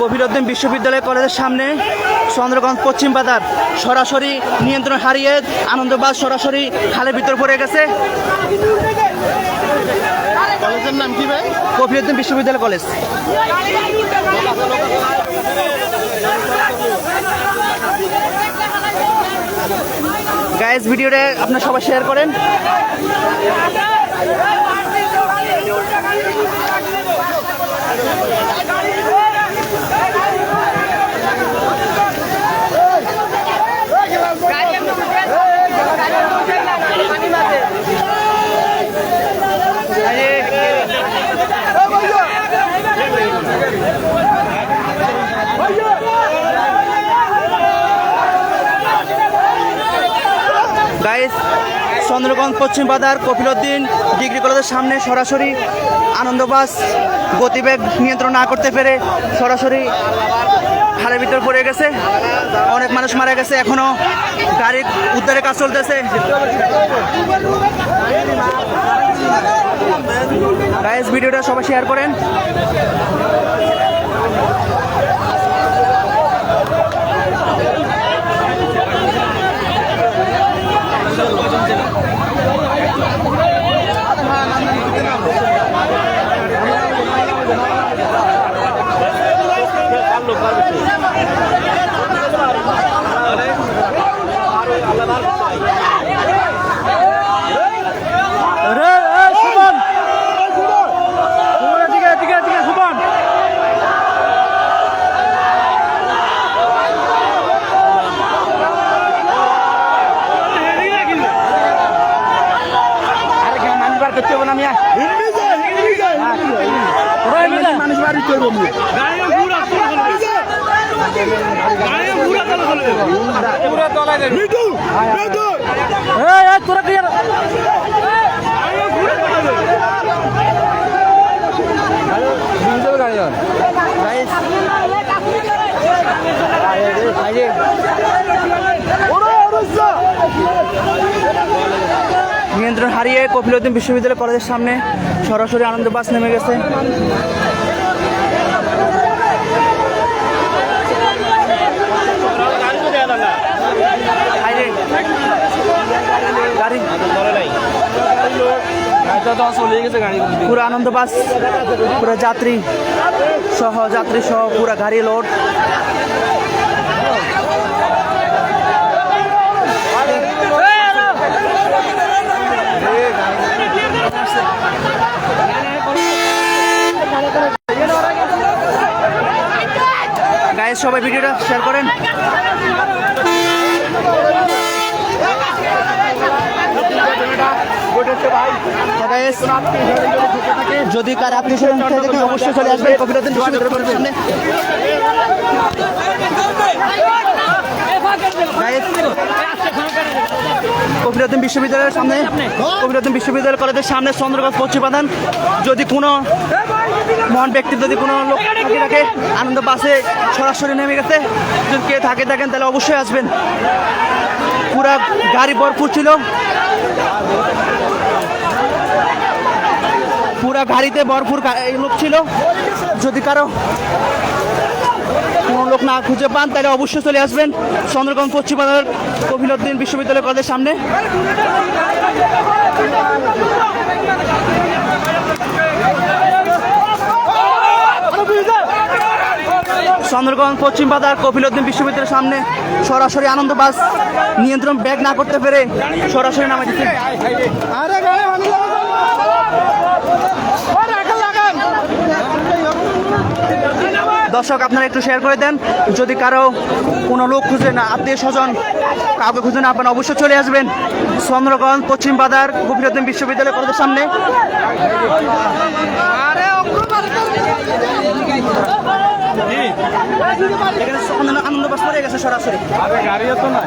কবিরুদ্দিন বিশ্ববিদ্যালয় কলেজের সামনে চন্দ্রগঞ্জ পশ্চিম বাজার। সরাসরি নিয়ন্ত্রণ হারিয়ে আনন্দবাজ সরাসরি খালের ভিতর পড়ে গেছে। কলেজের নাম কি ভাই? কবিরুদ্দিন বিশ্ববিদ্যালয় কলেজ। গাইজ ভিডিওটা আপনার সবাই শেয়ার করেন। গাইজ চন্দ্রগঞ্জ পশ্চিম বাজার, কপিলউদ্দিন ডিগ্রি কলেজের সামনে সরাসরি আনন্দবাস গতিবেগ নিয়ন্ত্রণ না করতে পেরে সরাসরি খালের ভিতর পড়ে গেছে। অনেক মানুষ মারা গেছে, এখনও গাড়ি উদ্ধারের কাজ চলতেছে। গাইজ ভিডিওটা সবাই শেয়ার করেন মানুষ বার করতে হবে না মিয়া মানুষ বার করতে হবে তোরা নিয়ন্ত্রণ হারিয়ে কপিলউদ্দিন বিশ্ববিদ্যালয় কলেজের সামনে সরাসরি আনন্দ বাস নেমে গেছে হাইরে। গাড়ি পুরো আনন্দ বাস পুরো যাত্রী সহ যাত্রী সহ পুরো গাড়ি লোড সবাই ভিডিওটা শেয়ার করেন। যদি কার আপনি সেখান থেকে অবশ্যই চলে আসবেন। কবিরুদ্দিন বিশ্ববিদ্যালয়ের সামনে। বিশ্ববিদ্যালয়ের সামনে। কবিরুদ্দিন বিশ্ববিদ্যালয় কলেজের সামনে চন্দ্রগঞ্জ পশ্চিম বাদান যদি কোনো মহান ব্যক্তি যদি কোনো লোক থাকে থাকে আনন্দ বাসে সরাসরি নেমে গেছে। যদি কে থাকে থাকেন তাহলে অবশ্যই আসবেন। পুরা গাড়ি ভরপুর ছিল। পুরা গাড়িতে ভরপুর লোক ছিল। যদি কারও কোনো লোক না খুঁজে পান, তাহলে অবশ্যই চলে আসবেন চন্দ্রগঞ্জ পশ্চিম বাজার কপিলউদ্দিন বিশ্ববিদ্যালয় কলেজের সামনে। চন্দ্রগঞ্জ পশ্চিম বাজার কপিলউদ্দিন বিশ্ববিদ্যালয়ের সামনে সরাসরি আনন্দ বাস নিয়ন্ত্রণ ব্যাগ না করতে পেরে সরাসরি নামে দিচ্ছে দর্শক আপনারা একটু শেয়ার করে দেন। যদি কারও কোনো লোক খুঁজে না আত্মীয় স্বজন কাউকে খুঁজে না আপনারা অবশ্যই চলে আসবেন চন্দ্রগঞ্জ পশ্চিম বাজার গভীরতম বিশ্ববিদ্যালয় কলেজের সামনে। আনন্দ বাস পড়ে গেছে সরাসরি। গাড়িও তো নাই।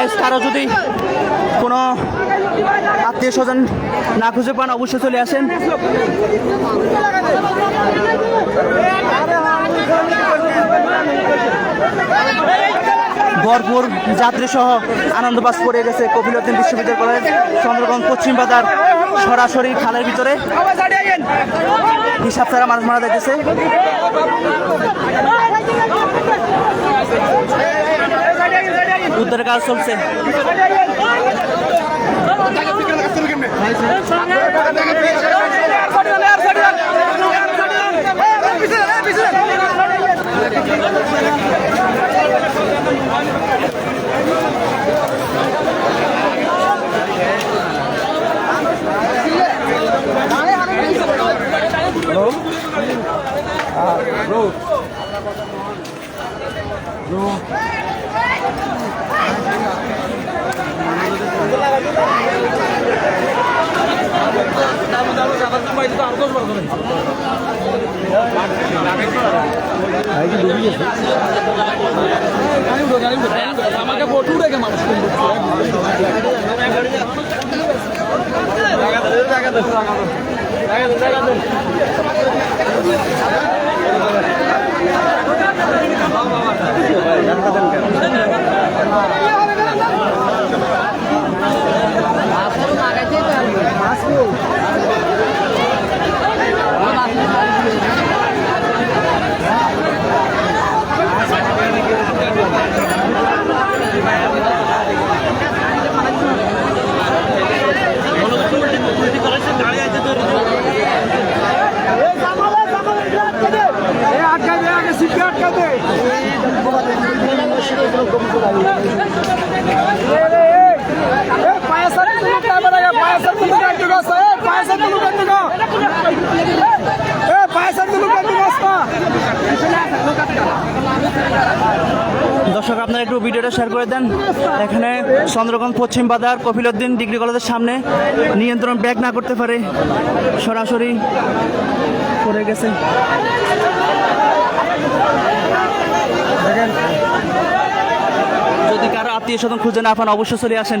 গাইস কারও যদি কোনো আত্মীয় স্বজন না খুঁজে পান, অবশ্যই চলে আসেন। ভরপুর যাত্রী সহ আনন্দবাস পড়ে গেছে কপিলউদ্দিন বিশ্ববিদ্যালয় কলেজ চন্দ্রগঞ্জ পশ্চিম বাজার, সরাসরি খালের ভিতরে। হিসাব ছাড়া মানুষ মারা যাইতেছে। উদ্ধারের কাজ চলছে। আমাকে বটু রেখে মানুষ ভিডিওটা শেয়ার করে দেন। এখানে চন্দ্রগঞ্জ, পশ্চিম বাজার কপিলউদ্দিন ডিগ্রি কলেজের সামনে নিয়ন্ত্রণ ব্যাগ না করতে পারে। সরাসরি পড়ে গেছে। যদি কারও আত্মীয় স্বজন খুঁজে না পান, অবশ্যই চলে আসেন।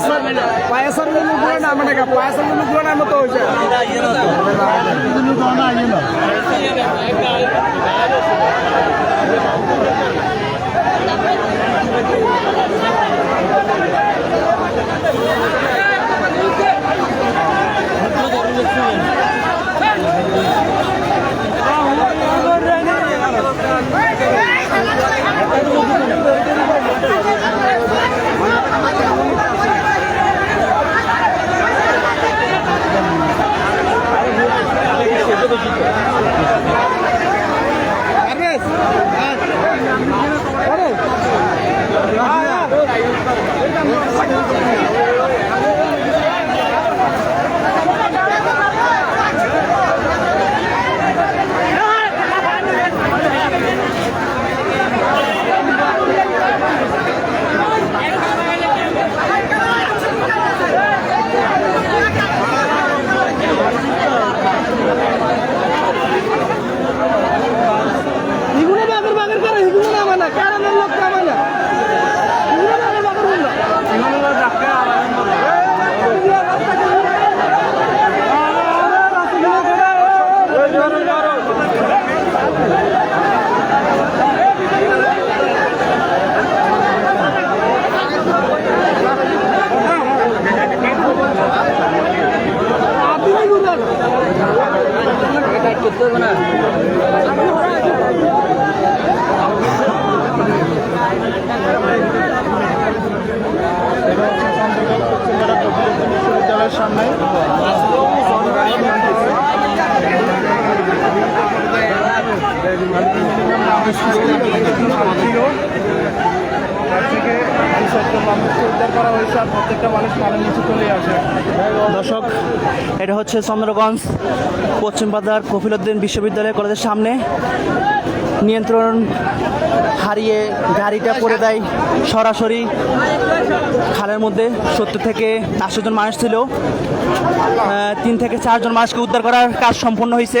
పైఎస్ఆర్ పైఎస్ఆర్ నుండి కూడా మనకి పైఎస్ఆర్ నుండి కూడా నమ్మతో వచ్చారు এটা হচ্ছে চন্দ্রগঞ্জ পশ্চিম বাজার কফিলউদ্দিন বিশ্ববিদ্যালয় কলেজের সামনে। নিয়ন্ত্রণ হারিয়ে গাড়িটা পড়ে দেয় সরাসরি খালের মধ্যে। সত্তর থেকে আশি জন মানুষ ছিল। তিন থেকে চারজন মানুষকে উদ্ধার করার কাজ সম্পন্ন হয়েছে।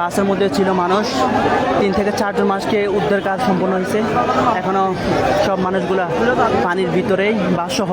বাসের মধ্যে ছিল মানুষ। তিন থেকে চারজন মানুষকে উদ্ধার কাজ সম্পন্ন হয়েছে। এখনও সব মানুষগুলা পানির ভিতরেই বাস সহ।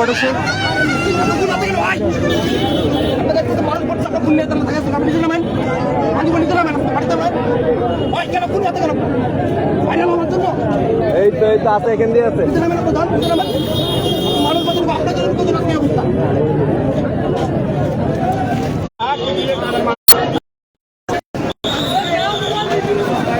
ঘটেছে এই তো এই তো আছে এখান দিয়ে আছে।